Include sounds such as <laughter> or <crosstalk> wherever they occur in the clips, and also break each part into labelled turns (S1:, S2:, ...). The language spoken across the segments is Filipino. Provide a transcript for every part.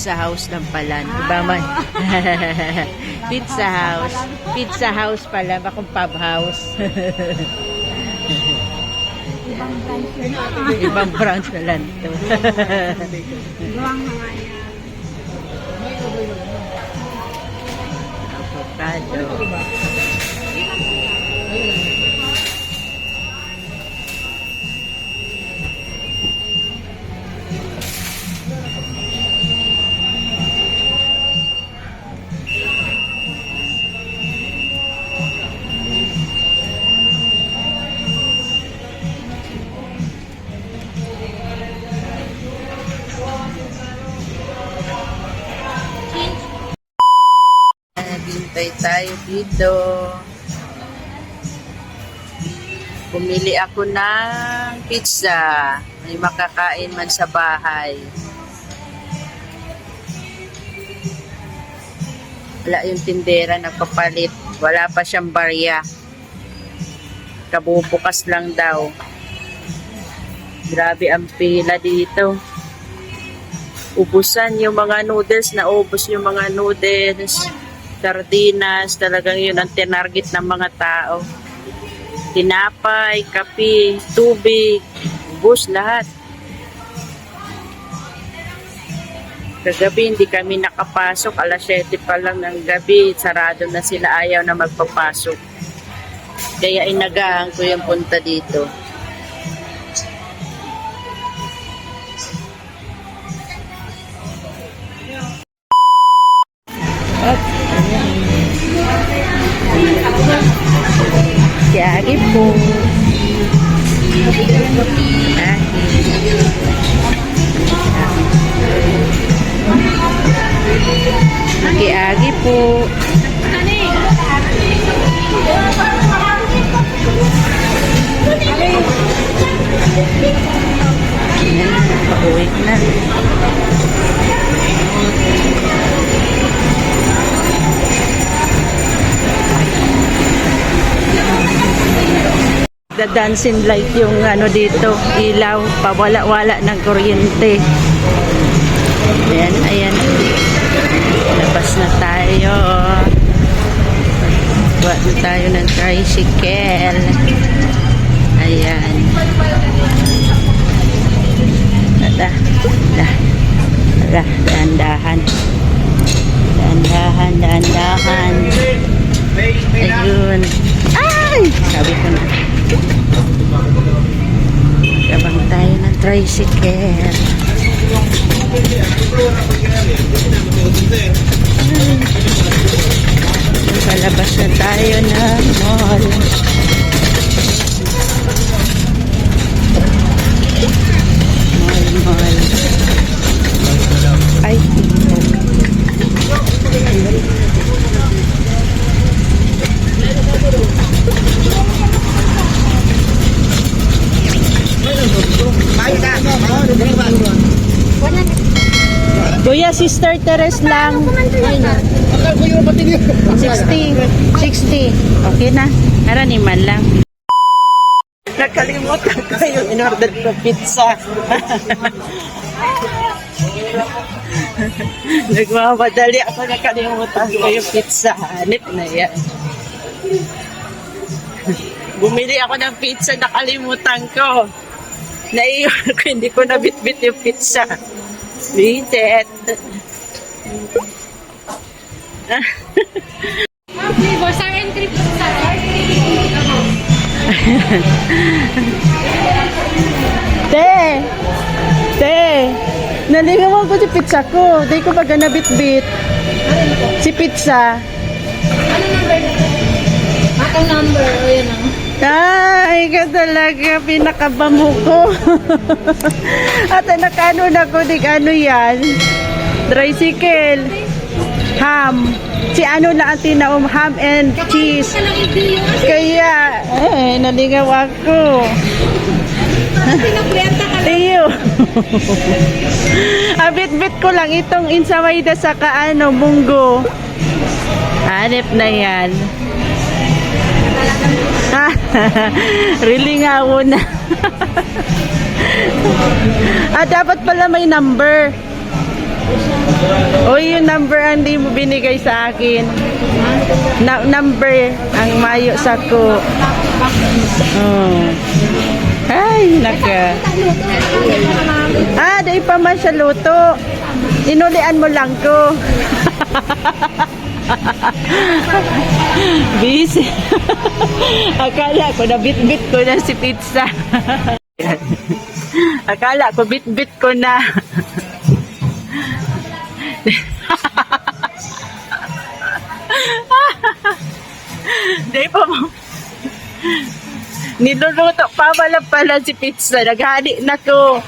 S1: pizza house lang pala. Iba man. <laughs> pizza house. Pizza house pala. Bakong pub house.
S2: Ibang branch <laughs> yun.
S1: Ibang branch na lang to.
S2: Gawang mga yan.
S1: Avocado. Naghintay tayo dito. Pumili ako ng pizza. May makakain man sa bahay. Wala yung tindera nagpapalit. Wala pa siyang barya. Kabubukas lang daw. Grabe ang pila dito. Ubusan yung mga noodles, naubos yung mga noodles, sardinas, talagang yun ang tinarget ng mga tao. Tinapay, kape, tubig, ubos lahat. Kagabi hindi kami nakapasok, alas 7 pa lang ng gabi, sarado na sila, ayaw na magpapasok. Kaya inagahan ko yung punta dito. Yagi po. Agi-agi po. Ayan, The dancing light yung ano dito, ilaw, pawala-wala ng kuryente. Ayan, ayan. Labas na tayo. Buwa na tayo ng tricycle. Ayan. Ala, ala, ala, dahan-dahan. Dahan-dahan, dahan-dahan. Ayun. Ay! Sabi ko na. Kabang tayo ng tricycle. Palabas na tayo ng. Mall, mall. Ay, Kuya, Sister Teres lang. 60. 60. Okay na. Haraniman lang. Nakalimutan ko yung in-order ko pizza. <laughs> Nagmamadali ako nakalimutan ko yung pizza. Hanip na yan. Bumili ako ng pizza, nakalimutan ko. Naiyon ko, hindi ko nabitbit yung pizza. Bitet.
S2: Flavor, sa entry po sa
S1: Te! Te! Nalingawan ko si pizza ko. Di ko baga nabitbit. Si pizza.
S2: Ano number na po? Atong number, o yun ang.
S1: Ay, ka talaga, pinakabamu ko. <laughs> At nakano na ko, di ano yan? Tricycle. Ham. Si ano na ang tinaom, ham and cheese. Kaya, eh, nalingaw ako.
S2: Lang.
S1: Iyo. <laughs> Abit-bit ko lang itong insamayda sa kaano, munggo. Hanip na yan. <laughs> really nga na. <laughs> ah, dapat pala may number. O yung number ang di mo binigay sa akin. Na- number ang mayo sa ko. Oh. Ay, naka. Ah, di pa man siya luto. Inulian mo lang ko. <laughs> Busy. <laughs> Akala ko na bit-bit ko na si pizza. <laughs> Akala ko bit-bit ko na. Di pa mo. Niluluto pa wala pala si pizza. Naghani na ko.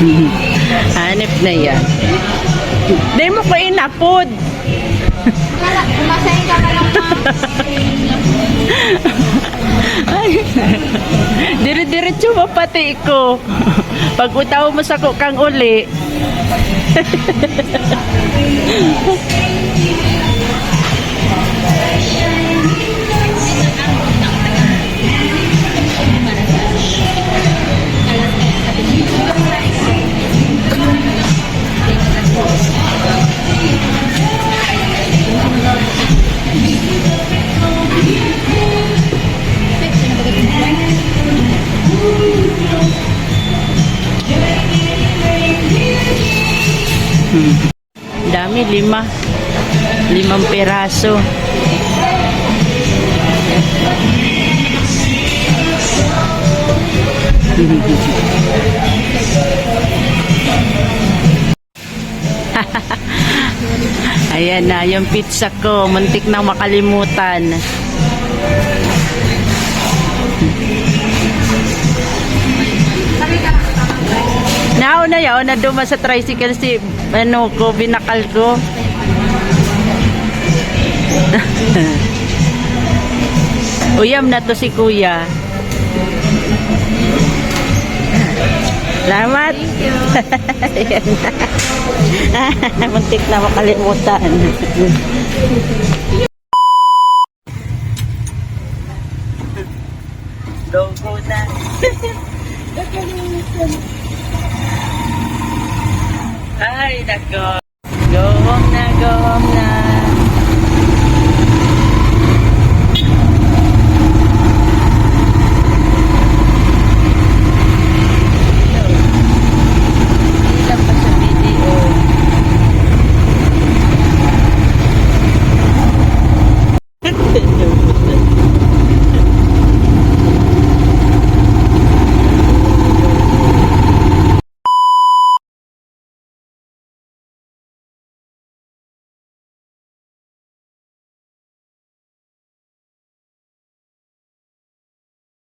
S1: <laughs> Hanip na yan. Di mo ko inapod.
S2: Wala, kumasayin ka na lang
S1: dire-diretso mo pati ko. Pag utaw mo sa ko kang <laughs> uli. Dami, lima. Limang peraso. <laughs> Ayan na, yung pizza ko. Muntik na makalimutan. Nao na yaw na duma sa tricycle si ano ko binakal ko. <laughs> Uyam na to si kuya. Salamat. <laughs> Muntik na makalimutan. <laughs> Logo na. Ay, nako. Go home na, go home